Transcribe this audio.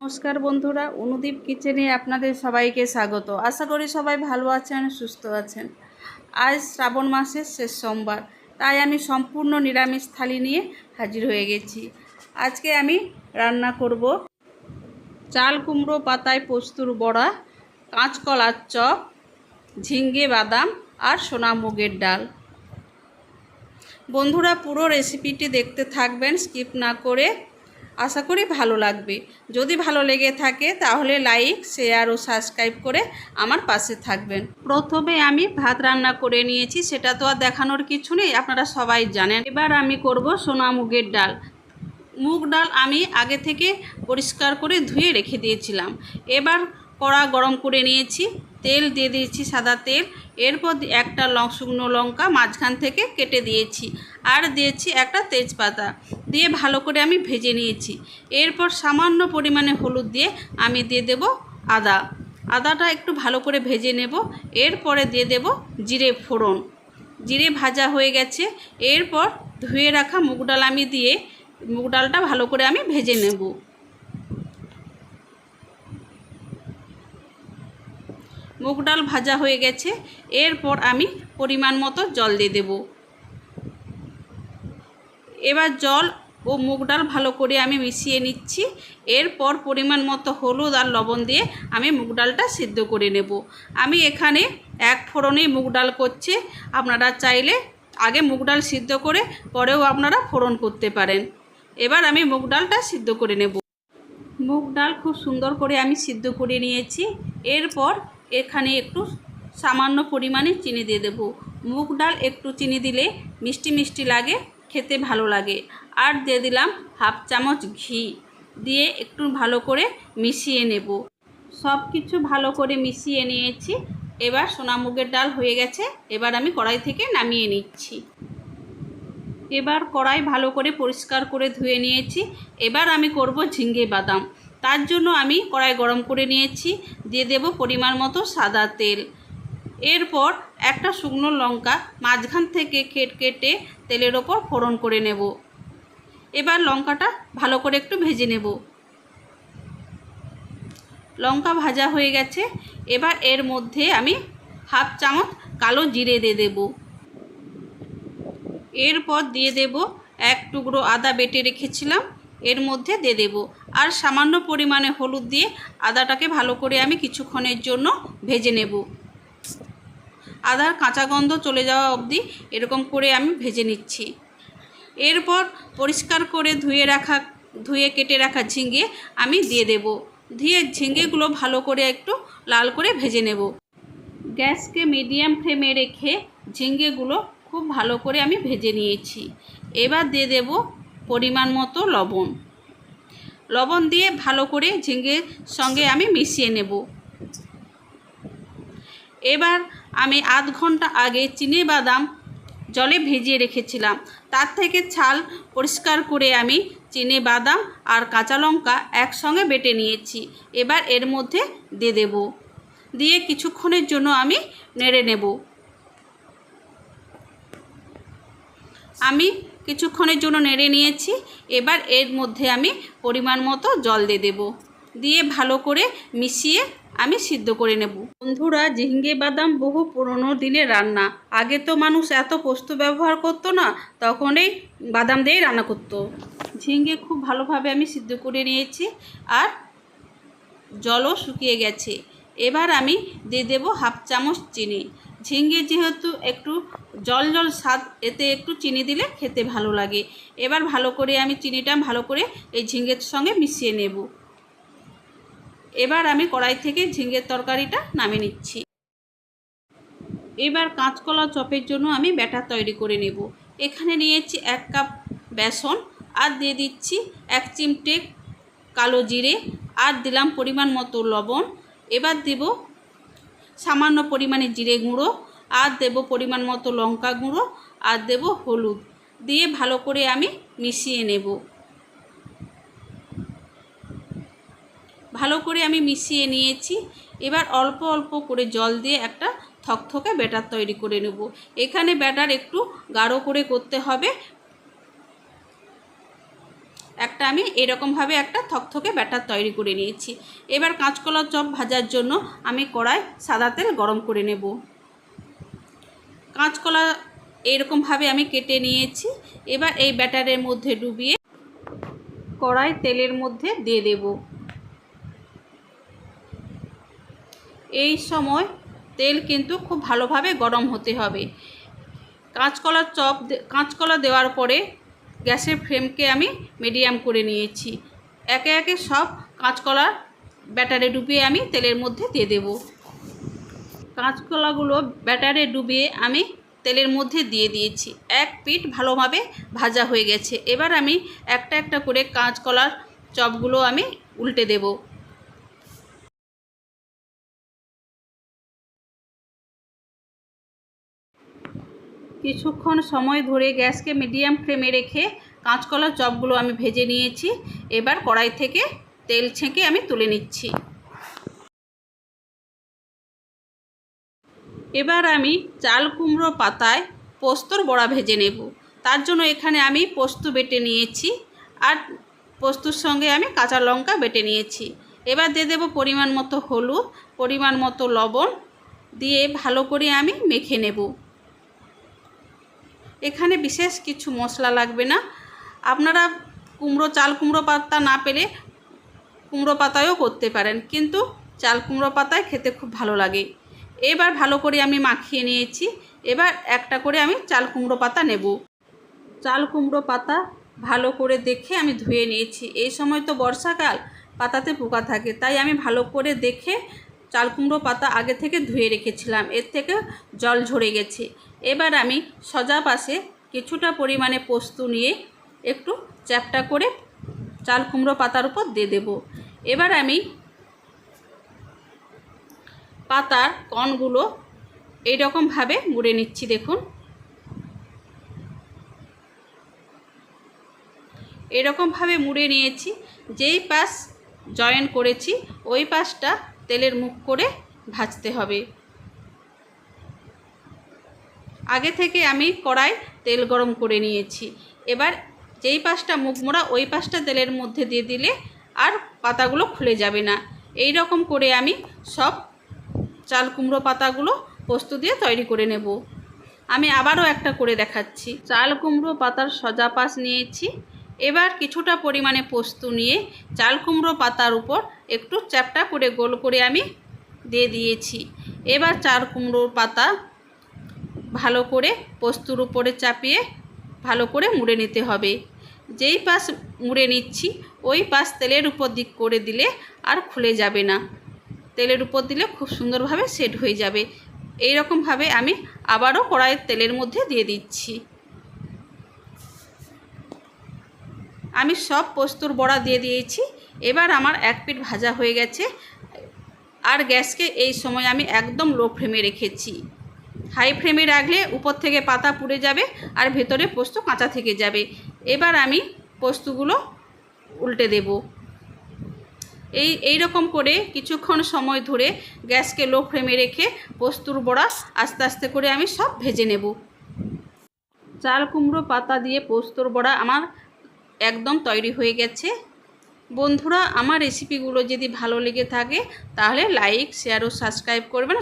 নমস্কার বন্ধুরা, অনুদীপ কিচেনে আপনাদের সবাইকে স্বাগত। আশা করি সবাই ভালো আছেন, সুস্থ আছেন। আজ শ্রাবণ মাসের শেষ সোমবার, তাই আমি সম্পূর্ণ নিরামিষ থালি নিয়ে হাজির হয়ে গেছি। আজকে আমি রান্না করব চাল কুমড়ো পাতায় পোস্তুর বড়া, কাঁচকলার চপ ঝিঙ্গে বাদাম আর সোনা মুগের ডাল। বন্ধুরা, পুরো রেসিপিটি দেখতে থাকবেন স্কিপ না করে আশা করি ভালো লাগবে। যদি ভালো লেগে থাকে তাহলে লাইক শেয়ার ও সাবস্ক্রাইব করে আমার পাশে থাকবেন। প্রথমে আমি ভাত রান্না করে নিয়েছি, সেটা তো আর দেখানোর কিছু নেই, আপনারা সবাই জানেন। এবার আমি করব সোনা মুগের ডাল। মুগ ডাল আমি আগে থেকে পরিষ্কার করে ধুয়ে রেখে দিয়েছিলাম। এবার কড়া গরম করে নিয়েছি। তেল দিয়ে দিয়েছি সাদা তেল। এরপর একটা লং শুকনো লঙ্কা মাঝখান থেকে কেটে দিয়েছি। আর দিয়েছি একটা তেজপাতা। দিয়ে ভালো করে আমি ভেজে নিয়েছি। এরপর সামান্য পরিমাণে হলুদ দিয়ে আমি দিয়ে দেব আদা। আদাটা একটু ভালো করে ভেজে নেব। এরপরে দিয়ে দেব জিরে ফোড়ন। জিরে ভাজা হয়ে গেছে। এরপর ধুয়ে রাখা মুগ ডাল আমি দিয়ে মুগ ডালটা ভালো করে আমি ভেজে নেব। মুগ ডাল ভাজা হয়ে গেছে। এরপর আমি পরিমাণ মতো জল দিয়ে দেব। এবার জল ও মুগ ডাল ভালো করে আমি মিশিয়ে নিচ্ছি। এরপর পরিমাণ মতো হলুদ আর লবণ দিয়ে আমি মুগ ডালটা সিদ্ধ করে নেব। আমি এখানে এক ফোড়নেই মুগ ডাল করছি। আপনারা চাইলে আগে মুগ ডাল সিদ্ধ করে পরেও আপনারা ফোড়ন করতে পারেন। এবার আমি মুগ ডালটা সিদ্ধ করে নেব। মুগ ডাল খুব সুন্দর করে আমি সিদ্ধ করে নিয়েছি। এরপর এখানে একটু সামান্য পরিমাণে চিনি দিয়ে দেবো। মুগ ডাল একটু চিনি দিলে মিষ্টি মিষ্টি লাগে, খেতে ভালো লাগে। আর দিয়ে দিলাম হাফ চামচ ঘি দিয়ে একটু ভালো করে মিশিয়ে নেব। সব কিছু ভালো করে মিশিয়ে নিয়েছি। এবার সোনা মুগের ডাল হয়ে গেছে। এবার আমি কড়াই থেকে নামিয়ে নিচ্ছি। এবার কড়াই ভালো করে পরিষ্কার করে ধুয়ে নিয়েছি। এবার আমি করব ঝিঙ্গে বাদাম। তার জন্য আমি কড়াই গরম করে নিয়েছি। দিয়ে দেব পরিমাণ মতো সাদা তেল। এরপর একটা শুকনো লঙ্কা মাঝখান থেকে কেট কেটে তেলের ওপর ফোড়ন করে নেব। এবার লঙ্কাটা ভালো করে একটু ভেজে নেব। লঙ্কা ভাজা হয়ে গেছে। এবার এর মধ্যে আমি হাফ চামচ কালো জিরে দিয়ে দেব। এরপর দিয়ে দেব এক টুকরো আদা বেটে রেখেছিলাম। এর মধ্যে দিয়ে দেব। আর সামান্য পরিমাণে হলুদ দিয়ে আদাটাকে ভালো করে আমি কিছুক্ষণের জন্য ভেজে নেব। আদার কাঁচা গন্ধ চলে যাওয়া অবধি এরকম করে আমি ভেজে নিচ্ছি। এরপর পরিষ্কার করে ধুয়ে রাখা, ধুয়ে কেটে রাখা ঝিঙে আমি দিয়ে দেব। দিয়ে ঝিঙেগুলো ভালো করে একটু লাল করে ভেজে নেব। গ্যাসকে মিডিয়াম ফ্লেমে রেখে ঝিঙ্গেগুলো খুব ভালো করে আমি ভেজে নিয়েছি। এবার দিয়ে দেব পরিমাণ মতো লবণ। লবণ দিয়ে ভালো করে ঝিঙ্গের সঙ্গে আমি মিশিয়ে নেব। এবার আমি আধ ঘণ্টা আগে চিনি বাদাম জলে ভিজিয়ে রেখেছিলাম। তার থেকে ছাল পরিষ্কার করে আমি চিনি বাদাম আর কাঁচা লঙ্কা একসঙ্গে বেটে নিয়েছি। এবার এর মধ্যে দিয়ে দেব। দিয়ে কিছুক্ষণের জন্য আমি নেড়ে নেব। আমি কিছুক্ষণের জন্য নেড়ে নিয়েছি। এবার এর মধ্যে আমি পরিমাণ মতো জল দিয়ে দেব। দিয়ে ভালো করে মিশিয়ে আমি সিদ্ধ করে নেব। বন্ধুরা, ঝিঙ্গে বাদাম বহু পুরনো দিনের রান্না। আগে তো মানুষ এত পোস্ত ব্যবহার করতো না, তখনই বাদাম দিয়েই রান্না করতো। ঝিঙ্গে খুব ভালোভাবে আমি সিদ্ধ করে নিয়েছি আর জলও শুকিয়ে গেছে। এবার আমি দিয়ে দেবো হাফ চামচ চিনি। ঝিঙ্গে যেহেতু একটু জল জল স্বাদ, এতে একটু চিনি দিলে খেতে ভালো লাগে। এবার ভালো করে আমি চিনিটা ভালো করে এই ঝিঙ্গের সঙ্গে মিশিয়ে নেব। এবার আমি কড়াই থেকে ঝিঙ্গের তরকারিটা নামিয়ে নিচ্ছি। এবার কাঁচকলা চপের জন্য আমি ব্যাটার তৈরি করে নেব। এখানে নিয়েছি এক কাপ বেসন, আর দিয়ে দিচ্ছি এক চিমটে কালো জিরে, আর দিলাম পরিমাণ মতো লবণ। এবার দেব সামান্য পরিমাণে জিরে গুঁড়ো, আর দেব পরিমাণ মতো লঙ্কা গুঁড়ো, আর দেব হলুদ। দিয়ে ভালো করে আমি মিশিয়ে নেব। ভালো করে আমি মিশিয়ে নিয়েছি। এবার অল্প অল্প করে জল দিয়ে একটা থকথকে ব্যাটার তৈরি করে নেব। এখানে ব্যাটার একটু গাঢ় করে করতে হবে। একটা আমি এরকমভাবে একটা থকথকে ব্যাটার তৈরি করে নিয়েছি। এবার কাঁচকলা চপ ভাজার জন্য আমি কড়াই সাদা তেল গরম করে নেব। কাঁচকলা এরকমভাবে আমি কেটে নিয়েছি। এবার এই ব্যাটারের মধ্যে ডুবিয়ে কড়াই তেলের মধ্যে দিয়ে দেব। এই সময় তেল কিন্তু খুব ভালোভাবে গরম হতে হবে। কাঁচকলার চপ কাঁচকলা দেওয়ার পরে গ্যাসের ফ্লেমকে আমি মিডিয়াম করে নিয়েছি। একে একে সব কাঁচকলার ব্যাটারে ডুবিয়ে আমি তেলের মধ্যে দিয়ে দেব। কাঁচকলাগুলো ব্যাটারে ডুবিয়ে আমি তেলের মধ্যে দিয়ে দিয়েছি। এক পিঠ ভালোভাবে ভাজা হয়ে গেছে। এবার আমি একটা একটা করে কাঁচকলার চপগুলো আমি উল্টে দেব। কিছুক্ষণ সময় ধরে গ্যাসকে মিডিয়াম ফ্লেমে রেখে কাঁচকলার চপগুলো আমি ভেজে নিয়েছি। এবার কড়াই থেকে তেল ছেঁকে আমি তুলে নিচ্ছি। এবার আমি চাল কুমড়ো পাতায় পোস্তর বড়া ভেজে নেব। তার জন্য এখানে আমি পোস্ত বেটে নিয়েছি আর পোস্তর সঙ্গে আমি কাঁচা লঙ্কা বেটে নিয়েছি। এবার দিয়ে দেবো পরিমাণ মতো হলুদ, পরিমাণ মতো লবণ দিয়ে ভালো করে আমি মেখে নেব। এখানে বিশেষ কিছু মশলা লাগবে না। আপনারা কুমড়ো, চাল কুমড়ো পাতা না পেলে কুমড়ো পাতায়ও করতে পারেন, কিন্তু চাল কুমড়ো পাতায় খেতে খুব ভালো লাগে। এবার ভালো করে আমি মাখিয়ে নিয়েছি। এবার একটা করে আমি চাল কুমড়ো পাতা নেব। চাল কুমড়ো পাতা ভালো করে দেখে আমি ধুয়ে নিয়েছি। এই সময় তো বর্ষাকাল, পাতাতে পোকা থাকে, তাই আমি ভালো করে দেখে চাল কুমড়ো পাতা আগে থেকে ধুয়ে রেখেছিলাম। এর থেকে জল ঝরে গেছে। এবার আমি সজা পাশে কিছুটা পরিমাণে পোস্ত নিয়ে একটু চ্যাপটা করে চাল কুমড়ো পাতার উপর দিয়ে দেব। এবার আমি পাতার কণগুলো এইরকমভাবে মুড়ে নিচ্ছি, দেখুন। এরকমভাবে মুড়ে নিয়েছি, যেই পাশ জয়েন করেছি, ওই পাশটা তেলের মুখ করে ভাজতে হবে। আগে থেকে আমি কড়াই তেল গরম করে নিয়েছি। এবার যেই পাশটা মুখ মোড়া, ওই পাশটা তেলের মধ্যে দিয়ে দিলে আর পাতাগুলো খুলে যাবে না। এই রকম করে আমি সব চাল কুমড়ো পাতাগুলো পোস্ত দিয়ে তৈরি করে নেব। আমি আবারও একটা করে দেখাচ্ছি। চাল কুমড়ো পাতার সজা পাশ নিয়েছি। এবার কিছুটা পরিমাণে পোস্ত নিয়ে চাল কুমড়ো পাতার উপর একটু চ্যাপটা করে গোল করে আমি দিয়ে দিয়েছি। এবার চাল কুমড়োর পাতা ভালো করে পোস্তুর উপরে চাপিয়ে ভালো করে মুড়ে নিতে হবে। যেই পাশ মুড়ে নিচ্ছি, ওই পাশ তেলের উপর দিক করে দিলে আর খুলে যাবে না। তেলের উপর দিলে খুব সুন্দরভাবে সেট হয়ে যাবে। এই রকমভাবে আমি আবারও কড়াইয়ের তেলের মধ্যে দিয়ে দিচ্ছি। আমি সব পোস্তর বড়া দিয়ে দিয়েছি। এবার আমার এক পিঠ ভাজা হয়ে গেছে। আর গ্যাসকে এই সময় আমি একদম লো ফ্লেমে রেখেছি। হাই ফ্লেমে রাখলে উপর থেকে পাতা পুড়ে যাবে আর ভেতরে পোস্ত কাঁচা থেকে যাবে। এবার আমি পোস্তগুলো উল্টে দেব। এই এই রকম করে কিছুক্ষণ সময় ধরে গ্যাসকে লো ফ্লেমে রেখে পোস্তুর বড়া আস্তে আস্তে করে আমি সব ভেজে নেব। চাল, কুমড়ো, পাতা দিয়ে পোস্তর বড়া আমার একদম তৈরি হয়ে গেছে। বন্ধুরা, আমার রেসিপিগুলো যদি ভালো লেগে থাকে, তাহলে লাইক শেয়ার ও সাবস্ক্রাইব করবেন।